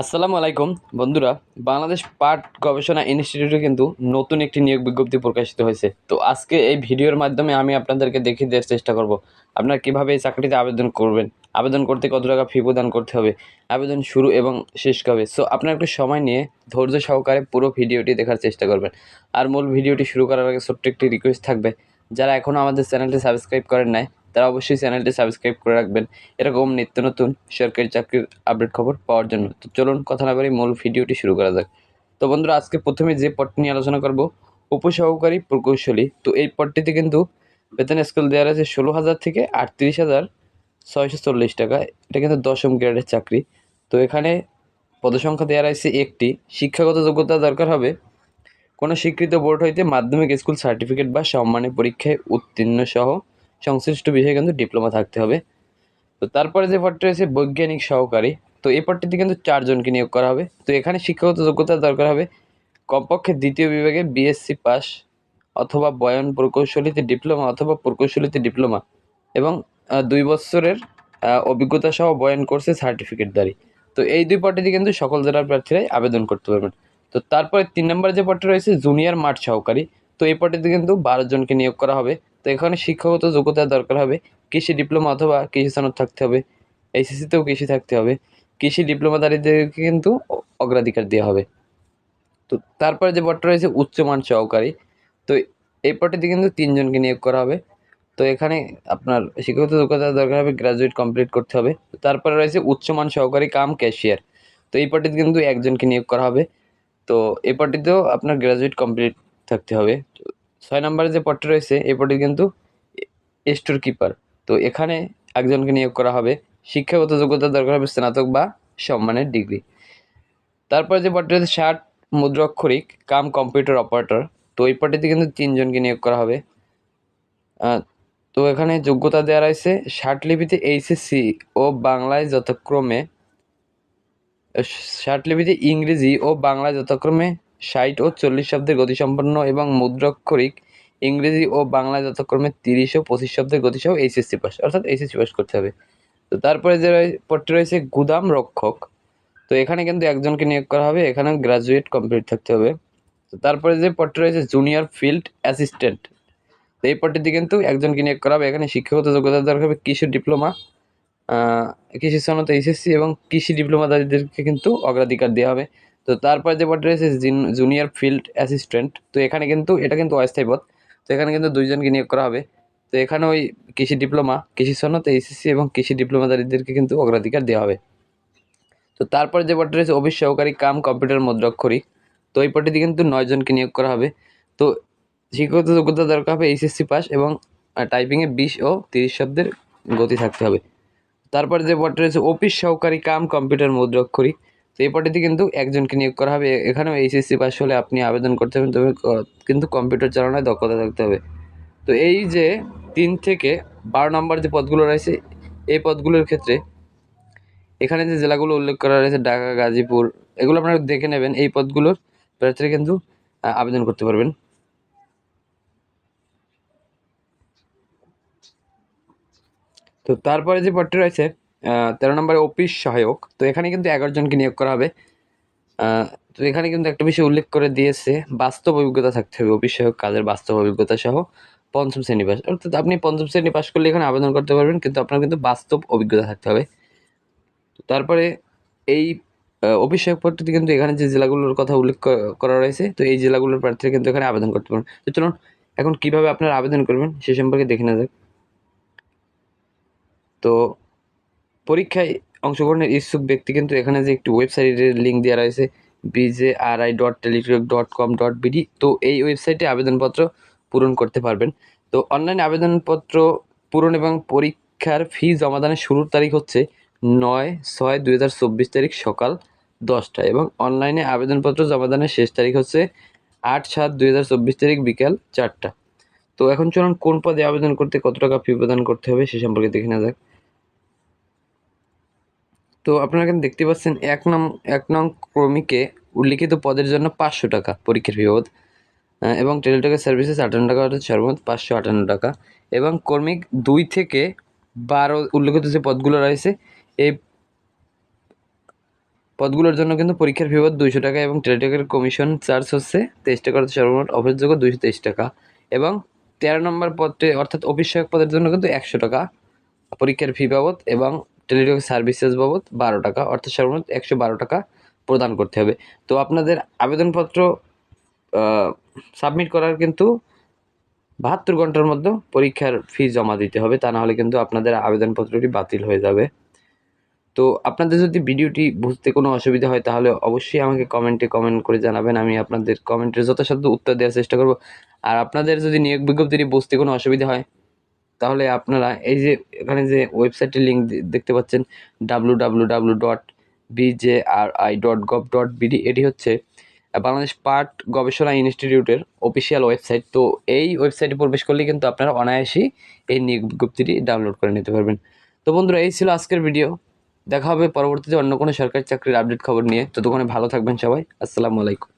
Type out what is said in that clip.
আসসালামু আলাইকুম, বন্ধুরা। বাংলাদেশ পাট গবেষণা ইনস্টিটিউটে কিন্তু নতুন একটি নিয়োগ বিজ্ঞপ্তি প্রকাশিত হয়েছে। তো আজকে এই ভিডিওর মাধ্যমে আমি আপনাদেরকে দেখিয়ে দেওয়ার চেষ্টা করব, আপনারা কীভাবে এই চাকরিতে আবেদন করবেন, আবেদন করতে কত টাকা ফি প্রদান করতে হবে, আবেদন শুরু এবং শেষ কবে। সো আপনারা একটু সময় নিয়ে ধৈর্য সহকারে পুরো ভিডিওটি দেখার চেষ্টা করবেন। আর মূল ভিডিওটি শুরু করার আগে ছোট্ট একটি রিকোয়েস্ট থাকবে, যারা এখনও আমাদের চ্যানেলটি সাবস্ক্রাইব করেন নাই তারা অবশ্যই চ্যানেলটি সাবস্ক্রাইব করে রাখবেন। এরকম নিত্য নতুন সরকারি চাকরির আপডেট খবর পাওয়ার জন্য। তো চলুন কথা না বলে মূল ভিডিওটি শুরু করা যাক। তো বন্ধুরা, আজকে প্রথমে যে পদটি নিয়ে আলোচনা করব, উপসহকারী প্রকৌশলী। তো এই পদটিতে কিন্তু বেতন স্কেল দেওয়া রয়েছে ষোলো হাজার থেকে আটত্রিশ হাজার ছয়শো চল্লিশ টাকা। এটা কিন্তু দশম গ্রেডের চাকরি। তো এখানে পদসংখ্যা দেওয়া রয়েছে একটি। শিক্ষাগত যোগ্যতা দরকার হবে। কোনো স্বীকৃত বোর্ড হইতে মাধ্যমিক স্কুল সার্টিফিকেট বা সম্মানী পরীক্ষায় উত্তীর্ণ সহ সংশ্লিষ্ট বিষয়ে কিন্তু ডিপ্লোমা থাকতে হবে। তো তারপরে যে পদটি রয়েছে, বৈজ্ঞানিক সহকারী। তো এই পদটিতে কিন্তু চারজনকে নিয়োগ করা হবে। তো এখানে শিক্ষাগত যোগ্যতা দরকার হবে। কমপক্ষে দ্বিতীয় বিভাগে বিএসসি পাস অথবা বয়ন প্রকৌশলীতে ডিপ্লোমা অথবা প্রকৌশলীতে ডিপ্লোমা এবং দুই বছরের অভিজ্ঞতা সহ বয়ন কোর্সে সার্টিফিকেটধারী তো এই দুই পদটিতে কিন্তু সকল জেলার প্রার্থীরাই আবেদন করতে পারবেন। তো তারপরে তিন নম্বরে যে পদটি রয়েছে জুনিয়র মাঠ সহকারী। তো এই পদটিতে কিন্তু বারো জনকে নিয়োগ করা হবে। তো এখানে শিক্ষাগত যোগ্যতার দরকার হবে। কৃষি ডিপ্লোমা অথবা কৃষি সনদ থাকতে হবে। এইচএসসিতেও কৃষি থাকতে হবে। কৃষি ডিপ্লোমাধারীদেরকে কিন্তু অগ্রাধিকার দেওয়া হবে। তো তারপরে যে পদটা রয়েছে, উচ্চমান সহকারী। তো এই পদটিতে কিন্তু তিনজনকে নিয়োগ করা হবে। তো এখানে আপনার শিক্ষাগত যোগ্যতার দরকার হবে, গ্রাজুয়েট কমপ্লিট করতে হবে। তারপরে রয়েছে উচ্চমান সহকারী কাম ক্যাশিয়ার। তো এই পদটিতে কিন্তু একজনকে নিয়োগ করা হবে। তো এই পদটিতেও আপনার গ্রাজুয়েট কমপ্লিট থাকতে হবে। ছয় নম্বরে যে পদটি রয়েছে, এই পদটি কিন্তু স্টোর কিপার তো এখানে একজনকে নিয়োগ করা হবে। শিক্ষাগত যোগ্যতা দরকার হবে স্নাতক বা সম্মানের ডিগ্রি। তারপরে যে পদটি রয়েছে, ষাট মুদ্রাক্ষরিক কাম কম্পিউটার অপারেটর। তো এই পদটিতে কিন্তু তিনজনকে নিয়োগ করা হবে। তো এখানে যোগ্যতা দেওয়া রয়েছে, ষাট লিপিতে এইচএসসি ও বাংলায় যথাক্রমে, ষাট লিপিতে ইংরেজি ও বাংলায় যথাক্রমে ষাট ও চল্লিশ শব্দের গতিসম্পন্ন এবং মুদ্রাক্ষরিক ইংরেজি ও বাংলায় যথাক্রমে তিরিশ ও পঁচিশ শব্দের গতিসহ এইচএসসি পাস অর্থাৎ এইচএসসি পাস করতে হবে। তো তারপরে যে পদটি রয়েছে গুদাম রক্ষক। তো এখানে কিন্তু একজনকে নিয়োগ করা হবে এখানে গ্রাজুয়েট কমপ্লিট থাকতে হবে। তো তারপরে যে পদটি রয়েছে জুনিয়র ফিল্ড অ্যাসিস্ট্যান্ট তো এই পদটিতে কিন্তু একজনকে নিয়োগ করা হবে। এখানে শিক্ষাগত যোগ্যতা দরকার হবে কৃষি ডিপ্লোমা কৃষি সনত এইচএসসি এবং কৃষি ডিপ্লোমাধারীদেরকে কিন্তু অগ্রাধিকার দেওয়া হবে। তো তারপরে যে পদটি রয়েছে জুনিয়র ফিল্ড অ্যাসিস্ট্যান্ট তো এখানে কিন্তু, এটা কিন্তু অস্থায়ী পদ। তো এখানে কিন্তু দুইজনকে নিয়োগ করা হবে। তো এখানে ওই কৃষি ডিপ্লোমা কৃষি সনত এইচএসসি এবং কৃষি ডিপ্লোমাধারীদেরকে কিন্তু অগ্রাধিকার দেওয়া হবে। তো তারপরে যে পদটি রয়েছে, অফিস সহকারী, কাম কম্পিউটার মুদ্রাক্ষরিক তো এই পদটিতে কিন্তু নয়জনকে নিয়োগ করা হবে। তো শিক্ষাগত যোগ্যতা দরকার হবে এইচএসসি পাস এবং টাইপিংয়ে বিশ ও তিরিশ শব্দের গতি থাকতে হবে। তারপরে যে পদটি রয়েছে, অফিস সহকারী, কাম কম্পিউটার মুদ্রাক্ষরিক তো এই পদটিতে কিন্তু একজনকে নিয়োগ করা হবে। এখানেও এইচএসসি পাস হলে আপনি আবেদন করতে হবে তবে কিন্তু কম্পিউটার চালানোয় দক্ষতা থাকতে হবে। তো এই যে তিন থেকে বারো নম্বর যে পদগুলো রয়েছে, এই পদগুলোর ক্ষেত্রে এখানে যে জেলাগুলো উল্লেখ করা রয়েছে, ঢাকা, গাজীপুর, এগুলো আপনারা দেখে নেবেন। এই পদগুলোর প্রার্থীরা কিন্তু আবেদন করতে পারবেন। তো তারপরে যে পদটি রয়েছে তেরো নম্বরে অফিস সহায়ক। তো এখানে কিন্তু এগারো জনকে নিয়োগ করা হবে। তো এখানে কিন্তু একটা বিষয় উল্লেখ করে দিয়েছে, বাস্তব অভিজ্ঞতা থাকতে হবে অফিস সহায়ক কাজের বাস্তব অভিজ্ঞতা সহ পঞ্চম শ্রেণি পাস অর্থাৎ আপনি পঞ্চম শ্রেণি পাস করলে এখানে আবেদন করতে পারবেন, কিন্তু আপনার কিন্তু বাস্তব অভিজ্ঞতা থাকতে হবে। তারপরে এই অফিস সহায়ক পদটিতে কিন্তু এখানে যে জেলাগুলোর কথা উল্লেখ করা রয়েছে, তো এই জেলাগুলোর প্রার্থীরা কিন্তু এখানে আবেদন করতে পারবেন। তো চলুন, এখন কীভাবে আপনারা আবেদন করবেন সে সম্পর্কে দেখে নেওয়া যাক। তো পরীক্ষায় অংশগ্রহণের ইচ্ছুক ব্যক্তি কিন্তু এখানে যে একটি ওয়েবসাইটের লিঙ্ক দেওয়া রয়েছে BJRI dot Teletalk dot com dot BD তো এই ওয়েবসাইটে আবেদনপত্র পূরণ করতে পারবেন। তো অনলাইন আবেদনপত্র পূরণ এবং পরীক্ষার ফি জমাদানের শুরুর তারিখ হচ্ছে নয় ছয় দুই তারিখ সকাল দশটা এবং অনলাইনে আবেদনপত্র জমাদানের শেষ তারিখ হচ্ছে আট সাত দুই তারিখ বিকাল চারটা। তো এখন চলুন কোন পদে আবেদন করতে কত টাকা ফি প্রদান করতে হবে সে সম্পর্কে দেখে নেওয়া যাক। তো আপনারা এখানে দেখতে পাচ্ছেন এক নং এক নং ক্রমিকে উল্লিখিত পদের জন্য পাঁচশো টাকা পরীক্ষার আহ, এবং টেলিটকের সার্ভিসেস আটান্ন টাকা অর্থাৎ সর্বমোট পাঁচশো আটান্ন টাকা। এবং কর্মিক দুই থেকে বারো উল্লেখিত যে পদগুলো রয়েছে এই পদগুলোর জন্য কিন্তু পরীক্ষার ফি দুইশো টাকা এবং টেলিটকের কমিশন চার্জ হচ্ছে তেইশ টাকা অর্থাৎ সর্বমোট অফিসযোগ্য দুইশো তেইশ টাকা। এবং তেরো নম্বর পদে অর্থাৎ অফিস সহায়ক পদের জন্য কিন্তু একশো টাকা পরীক্ষার ফি বাবদ এবং টেলিটক সার্ভিসেস বাবদ বারো টাকা, অর্থাৎ সর্বমোট একশো বারো টাকা প্রদান করতে হবে। তো আপনাদের আবেদনপত্র সাবমিট করার কিন্তু বাহাত্তর ঘণ্টার মধ্যে পরীক্ষার ফি জমা দিতে হবে, তা নাহলে কিন্তু আপনাদের আবেদনপত্রটি বাতিল হয়ে যাবে। তো আপনাদের যদি ভিডিওটি বুঝতে কোনো অসুবিধা হয়, তাহলে অবশ্যই আমাকে কমেন্টে কমেন্ট করে জানাবেন, আমি আপনাদের কমেন্টের যথাসাধ্য উত্তর দেওয়ার চেষ্টা করব। আর আপনাদের যদি নিয়োগ বিজ্ঞপ্তিটি বুঝতে কোনো অসুবিধা হয় তাহলে আপনারা এই যে এখানে যে ওয়েবসাইটের লিঙ্ক দেখতে পাচ্ছেন W dot BJRI dot dot BD এটি হচ্ছে বাংলাদেশ পাট গবেষণা ইনস্টিটিউটের অফিসিয়াল ওয়েবসাইট তো এই ওয়েবসাইটে প্রবেশ করলে কিন্তু আপনারা অনায়াসেই এই বিজ্ঞপ্তিটি ডাউনলোড করে নিতে পারবেন। তো বন্ধুরা, এই ছিল আজকের ভিডিও দেখা হবে পরবর্তীতে অন্য কোনো সরকারি চাকরির আপডেট খবর নিয়ে। ততক্ষণে ভালো থাকবেন সবাই। আসসালামু আলাইকুম।